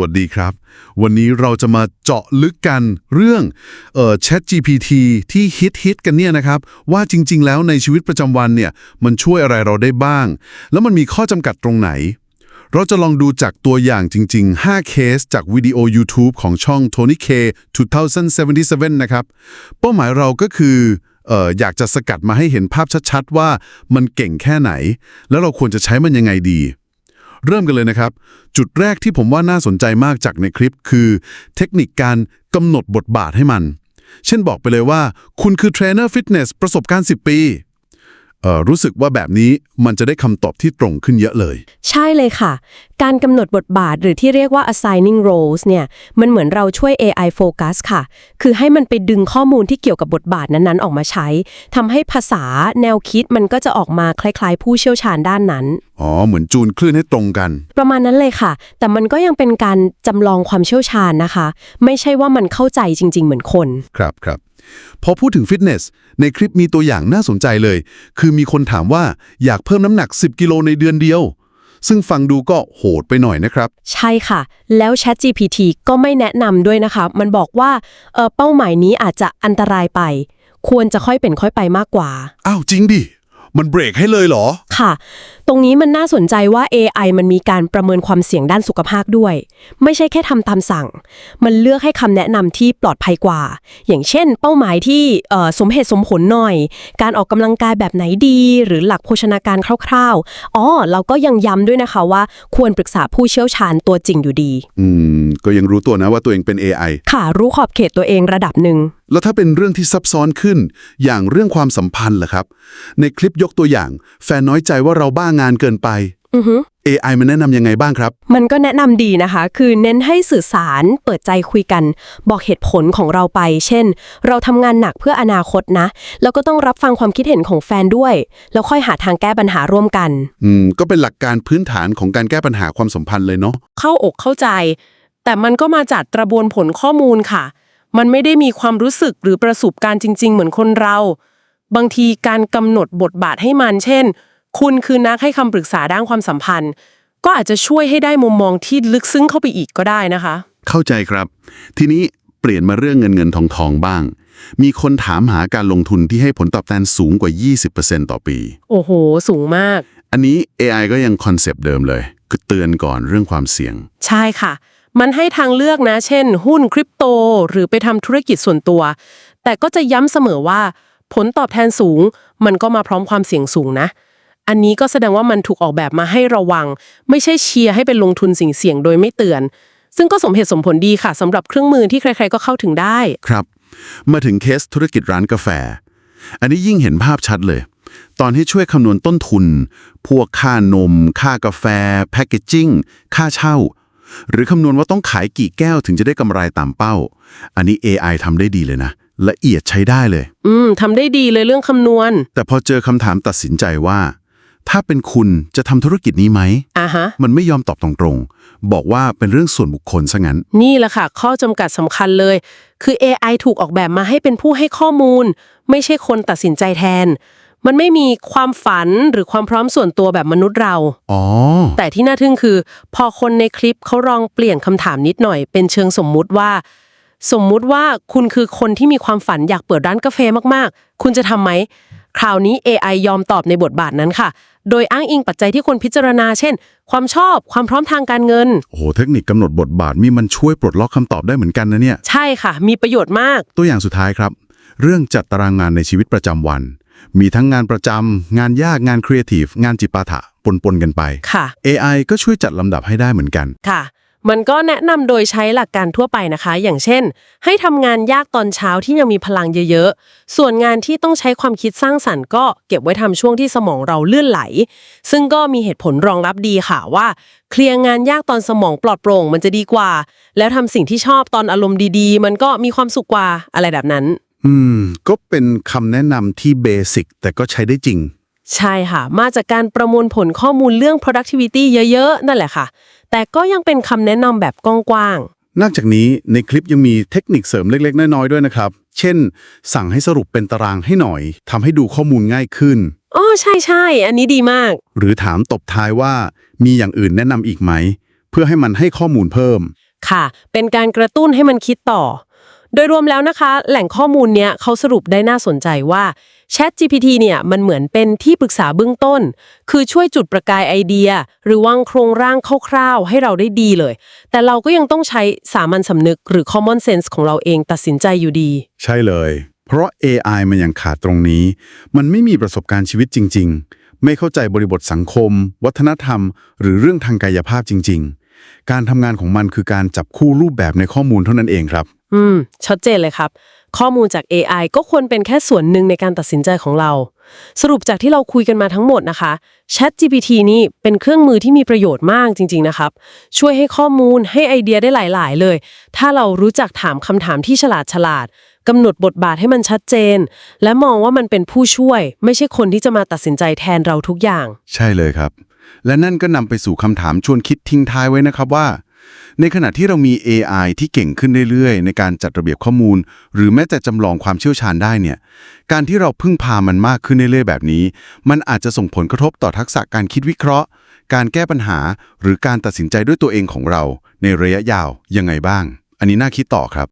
วัสดีครับ วันนี้เราจะมาเจาะลึกกันเรื่องเอ่อ Chat GPT ที่ฮิตฮิตกันเนี่ยนะครับ ว่าจริง ๆ แล้วในชีวิตประจำวันเนี่ยมันช่วยอะไรเราได้บ้าง แล้วมันมีข้อจำกัดตรงไหน เราจะลองดูจากตัวอย่างจริง ๆ 5 เคสจากวิดีโอ YouTube ของช่อง Tony K 2077 นะครับ เป้าหมายเราก็คือเอ่ออยากจะสกัดมาให้เห็นภาพชัด ๆ ว่ามันเก่งแค่ไหน แล้วเราควรจะใช้มันยังไงดี เริ่มกันเลยนะครับ จุดแรกที่ผมว่าน่าสนใจมากจากในคลิปคือ เทคนิคการกำหนดบทบาทให้มัน เช่นบอกไปเลยว่า คุณคือเทรนเนอร์ฟิตเนสประสบการณ์ 10 ปี รู้สึกว่าแบบนี้มันจะได้คำตอบที่ตรงขึ้นเยอะเลย ใช่เลยค่ะ การกำหนดบทบาทหรือที่เรียกว่า assigning roles เนี่ย มันเหมือนเราช่วย AI focus ค่ะ คือให้มันไปดึงข้อมูลที่เกี่ยวกับบทบาทนั้นๆ ออกมาใช้ ทำให้ภาษาแนวคิดมันก็จะออกมาคล้ายๆ ผู้เชี่ยวชาญด้านนั้น อ๋อ เหมือนจูนคลื่นให้ตรงกัน ประมาณนั้นเลยค่ะ แต่มันก็ยังเป็นการจำลองความเชี่ยวชาญนะคะ ไม่ใช่ว่ามันเข้าใจจริง ๆ เหมือนคน ครับครับ พอพูดถึงฟิตเนส ในคลิปมีตัวอย่างน่าสนใจเลย คือมีคนถามว่าอยากเพิ่มน้ำหนัก 10 กิโลในเดือนเดียว ซึ่งฟังดูก็โหดไปหน่อยนะครับ ใช่ค่ะ แล้ว Chat GPT ก็ไม่แนะนำด้วยนะคะ มันบอกว่าเอ่อเป้าหมายนี้อาจจะอันตรายไป ควรจะค่อยเป็นค่อยไปมากกว่า อ้าวจริงดิ มันเบรกให้เลยเหรอ ค่ะ ตรงนี้มันน่าสนใจว่า AI มันมีการประเมินความเสี่ยงด้านสุขภาพด้วย ไม่ใช่แค่ทำตามสั่ง มันเลือกให้คำแนะนำที่ปลอดภัยกว่า อย่างเช่น เป้าหมายที่เอ่อสมเหตุสมผลหน่อย การออกกำลังกายแบบไหนดี หรือหลักโภชนาการคร่าวๆอ๋อเราก็ยังย้ำด้วยนะคะว่า ควรปรึกษาผู้เชี่ยวชาญตัวจริงอยู่ดี อืม ก็ยังรู้ตัวนะว่าตัวเองเป็น AI ค่ะ รู้ขอบเขตตัวเองระดับหนึ่ง แล้วถ้าเป็นเรื่องที่ซับซ้อนขึ้น อย่างเรื่องความสัมพันธ์ล่ะครับ ในคลิปยกตัวอย่าง แฟนน้อยใจว่าเราบ้างานเกินไป อือฮึ AI มันแนะนำยังไงบ้างครับ มันก็แนะนำดีนะคะ คือเน้นให้สื่อสารเปิดใจคุยกัน บอกเหตุผลของเราไป เช่น เราทำงานหนักเพื่ออนาคตนะ แล้วก็ต้องรับฟังความคิดเห็นของแฟนด้วย แล้วค่อยหาทางแก้ปัญหาร่วมกัน อืม ก็เป็นหลักการพื้นฐานของการแก้ปัญหาความสัมพันธ์เลยเนาะ เข้าอกเข้าใจ แต่มันก็มาจากกระบวนผลข้อมูลค่ะ มันไม่ได้มีความรู้สึกหรือประสบการณ์จริง ๆ เหมือนคนเรา บางทีการกำหนดบทบาทให้มัน เช่น คุณคือนักให้คำปรึกษาด้านความสัมพันธ์ ก็อาจจะช่วยให้ได้มุมมองที่ลึกซึ้งเข้าไปอีกก็ได้นะคะ เข้าใจครับ ทีนี้เปลี่ยนมาเรื่องเงินเงินทองทองบ้าง มีคนถามหาการลงทุนที่ให้ผลตอบแทนสูงกว่า 20%ต่อปี โอ้โห สูงมาก อันนี้ AI ก็ยังคอนเซปต์เดิมเลย คือเตือนก่อนเรื่องความเสี่ยง ใช่ค่ะ มันให้ทางเลือกนะ เช่น หุ้นคริปโต หรือไปทำธุรกิจส่วนตัว แต่ก็จะย้ำเสมอว่า ผลตอบแทนสูง มันก็มาพร้อมความเสี่ยงสูงนะ อันนี้ก็แสดงว่ามันถูกออกแบบมาให้ระวัง ไม่ใช่เชียร์ให้เป็นลงทุนสิ่งเสี่ยงโดยไม่เตือน ซึ่งก็สมเหตุสมผลดีค่ะสำหรับเครื่องมือที่ใครๆก็เข้าถึงได้ ครับ มาถึงเคสธุรกิจร้านกาแฟ อันนี้ยิ่งเห็นภาพชัดเลย ตอนที่ช่วยคำนวณต้นทุน พวกค่านม ค่ากาแฟ แพคเกจจิ้ง ค่าเช่า หรือคำนวณว่าต้องขายกี่แก้วถึงจะได้กำไรตามเป้า อันนี้ AI ทำได้ดีเลยนะ ละเอียดใช้ได้เลย อืมทำได้ดีเลยเรื่องคำนวณ แต่พอเจอคำถามตัดสินใจว่า ถ้าเป็นคุณจะทำธุรกิจนี้ไหม อะฮะ มันไม่ยอมตอบตรงๆ บอกว่าเป็นเรื่องส่วนบุคคลซะงั้น นี่แหละค่ะ ข้อจำกัดสำคัญเลย คือ AI ถูกออกแบบมาให้เป็นผู้ให้ข้อมูล ไม่ใช่คนตัดสินใจแทน มันไม่มีความฝันหรือความพร้อมส่วนตัวแบบมนุษย์เรา อ๋อ แต่ที่น่าทึ่งคือ พอคนในคลิปเขาลองเปลี่ยนคำถามนิดหน่อย เป็นเชิงสมมุติว่า สมมุติว่าคุณคือคนที่มีความฝันอยากเปิดร้านกาแฟมากๆ คุณจะทำไหม คราวนี้ AI ยอมตอบในบทบาทนั้นค่ะ โดยอ้างอิงปัจจัยที่คนพิจารณา เช่น ความชอบ ความพร้อมทางการเงิน โอ้โห เทคนิคกำหนดบทบาทมีมันช่วยปลดล็อกคำตอบได้เหมือนกันนะเนี่ย ใช่ค่ะ มีประโยชน์มาก ตัวอย่างสุดท้ายครับ เรื่องจัดตารางงานในชีวิตประจำวัน มีทั้งงานประจำงานยากงานครีเอทีฟงานจิปาถะปนๆกันไป ค่ะ AI ก็ช่วยจัดลำดับให้ได้เหมือนกัน ค่ะ มันก็แนะนำโดยใช้หลักการทั่วไปนะคะ อย่างเช่น ให้ทำงานยากตอนเช้าที่ยังมีพลังเยอะๆ ส่วนงานที่ต้องใช้ความคิดสร้างสรรค์ก็เก็บไว้ทำช่วงที่สมองเราเลื่อนไหล ซึ่งก็มีเหตุผลรองรับดีค่ะว่า เคลียร์งานยากตอนสมองปลอดโปร่งมันจะดีกว่า แล้วทำสิ่งที่ชอบตอนอารมณ์ดีๆ มันก็มีความสุขกว่าอะไรแบบนั้น อืม ก็เป็นคำแนะนำที่เบสิกแต่ก็ใช้ได้จริง ใช่ค่ะ มาจากการประมวลผลข้อมูลเรื่อง productivity เยอะๆ นั่นแหละค่ะ แต่ก็ยังเป็นคำแนะนำแบบกว้างนอกจากนี้ในคลิปยังมีเทคนิคเสริมเล็ก ๆ น้อยๆด้วยนะครับ เช่น สั่งให้สรุปเป็นตารางให้หน่อยทำให้ดูข้อมูลง่ายขึ้น ๆอ๋อใช่ใช่ๆ อันนี้ดีมาก หรือถามตบท้ายว่ามีอย่างอื่นแนะนำอีกไหม เพื่อให้มันให้ข้อมูลเพิ่ม ค่ะ เป็นการกระตุ้นให้มันคิดต่อ โดยรวมแล้วนะคะ แหล่งข้อมูลเนี้ยเขาสรุปได้น่าสนใจว่า Chat GPT เนี่ยมันเหมือนเป็นที่ปรึกษาเบื้องต้น คือช่วยจุดประกายไอเดีย หรือวางโครงร่างคร่าวๆ ให้เราได้ดีเลย แต่เราก็ยังต้องใช้สามัญสำนึกหรือ common sense ของเราเองตัดสินใจอยู่ดี ใช่เลย เพราะ AI มันยังขาดตรงนี้ มันไม่มีประสบการณ์ชีวิตจริง ๆ ไม่เข้าใจบริบทสังคม วัฒนธรรม หรือเรื่องทางกายภาพจริง ๆ การทำงานของมันคือการจับคู่รูปแบบในข้อมูลเท่านั้นเองครับ อืม ชัดเจนเลยครับ ข้อมูลจาก AI ก็ควรเป็นแค่ส่วนหนึ่งในการตัดสินใจของเรา สรุปจากที่เราคุยกันมาทั้งหมดนะคะ Chat GPT นี่เป็นเครื่องมือที่มีประโยชน์มากจริง ๆ นะครับ ช่วยให้ข้อมูลให้ไอเดียได้หลาย ๆ เลย ถ้าเรารู้จักถามคำถามที่ฉลาดฉลาดกำหนดบทบาทให้มันชัดเจน และมองว่ามันเป็นผู้ช่วย ไม่ใช่คนที่จะมาตัดสินใจแทนเราทุกอย่าง ใช่เลยครับ และนั่นก็นำไปสู่คำถามชวนคิดทิ้งท้ายไว้นะครับว่า ในขณะที่เรามี AI ที่เก่งขึ้นเรื่อยๆ ในการจัดระเบียบข้อมูล หรือแม้แต่จำลองความเชี่ยวชาญได้เนี่ย การที่เราพึ่งพามันมากขึ้นเรื่อยๆ แบบนี้ มันอาจจะส่งผลกระทบต่อทักษะการคิดวิเคราะห์ การแก้ปัญหา หรือการตัดสินใจด้วยตัวเองของเรา ในระยะยาวยังไงบ้าง อันนี้น่าคิดต่อครับ